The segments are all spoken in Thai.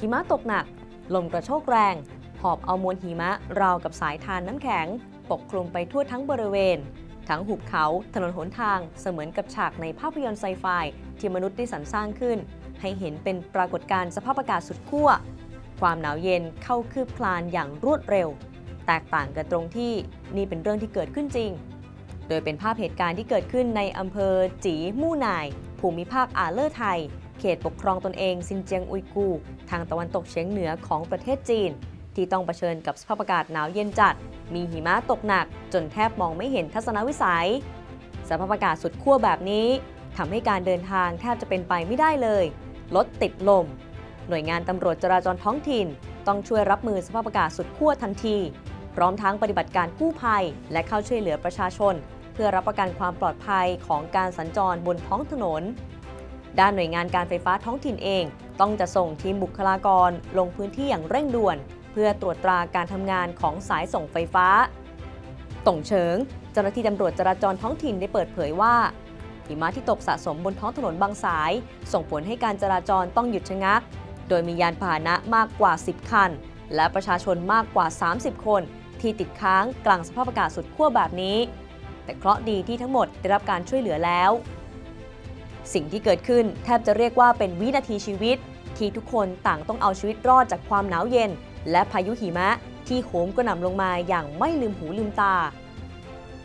หิมะตกหนัก ลมกระโชกแรง หอบเอามวลหิมะราวกับสายทานน้ำแข็ง ปกคลุมไปทั่วทั้งบริเวณ ทั้งหุบเขา ถนนหนทางเสมือนกับฉากในภาพยนตร์ไซไฟที่มนุษย์ได้สรรสร้างขึ้น ให้เห็นเป็นปรากฏการณ์สภาพอากาศสุดขั้วความหนาวเย็นเข้าคืบคลานอย่างรวดเร็ว แตกต่างกันตรงที่นี่เป็นเรื่องที่เกิดขึ้นจริง โดยเป็นภาพเหตุการณ์ที่เกิดขึ้นในอำเภอจีมู่นาย ภูมิภาคอาเลอร์ไทย เขตปกครองตนเองซินเจียงอุยกู ทางตะวันตกเฉียงเหนือของประเทศจีน ที่ต้องเผชิญกับสภาพอากาศหนาวเย็นจัด มีหิมะตกหนัก จนแทบมองไม่เห็นทัศนวิสัย สภาพอากาศสุดขั้วแบบนี้ทำให้การเดินทางแทบจะเป็นไปไม่ได้เลย รถติดลม หน่วยงานตำรวจจราจรท้องถิ่น ต้องช่วยรับมือสภาพอากาศสุดขั้วทันที พร้อมทั้งปฏิบัติการกู้ภัย และเข้าช่วยเหลือประชาชน เพื่อรับประกันความปลอดภัยของการสัญจรบนท้องถนน ด้านหน่วยงานการไฟฟ้าท้องถิ่นเอง ต้องจะส่งทีมบุคลากรลงพื้นที่อย่างเร่งด่วน เพื่อตรวจตราการทำงานของสายส่งไฟฟ้าต่งเฉิง เจ้าหน้าที่ตำรวจจราจรท้องถิ่นได้เปิดเผยว่าหิมะที่ตกสะสมบนท้องถนนบางสาย ส่งผลให้การจราจรต้องหยุดชะงัก โดยมียานพาหนะมากกว่า 10 คัน และประชาชนมากกว่า 30 คน ที่ติดค้างกลางสภาพอากาศสุดขั้วแบบนี้ แต่เคราะห์ดีที่ทั้งหมดได้รับการช่วยเหลือแล้ว สิ่งที่เกิดขึ้นแทบจะเรียกว่าเป็นวินาทีชีวิต ที่ทุกคนต่างต้องเอาชีวิตรอดจากความหนาวเย็น และพายุหิมะที่โหมกระหน่ำลงมาอย่างไม่ลืมหูลืมตา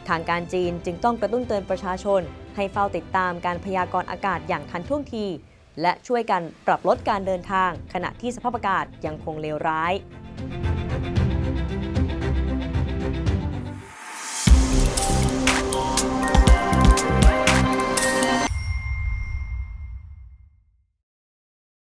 ทางการจีนจึงต้องกระตุ้นเตือนประชาชน ให้เฝ้าติดตามการพยากรณ์อากาศอย่างทันท่วงที และช่วยกันปรับลดการเดินทาง ขณะที่สภาพอากาศยังคงเลวร้าย